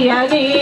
அடியதே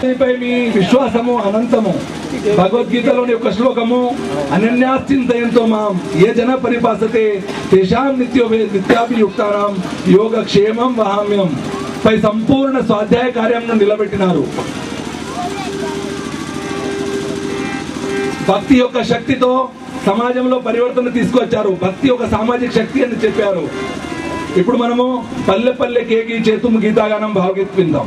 దీనిపై మీ విశ్వాసము అనంతము. భగవద్గీతలోని ఒక శ్లోకము అనన్యాశ్చింతయంతో మాం ఏ జన పరిపాసతే తేషాం నిత్యో నిత్యాభియుక్తానాం యోగ క్షేమం వహామ్యం పై సంపూర్ణ స్వాధ్యాయ కార్యంను నిలబెట్టినారు. భక్తి యొక్క శక్తితో సమాజంలో పరివర్తన తీసుకొచ్చారు. భక్తి ఒక సామాజిక శక్తి అని చెప్పారు. ఇప్పుడు మనము పల్లె పల్లె కేకి చేతుము గీతాగానం భావగీత విందాం.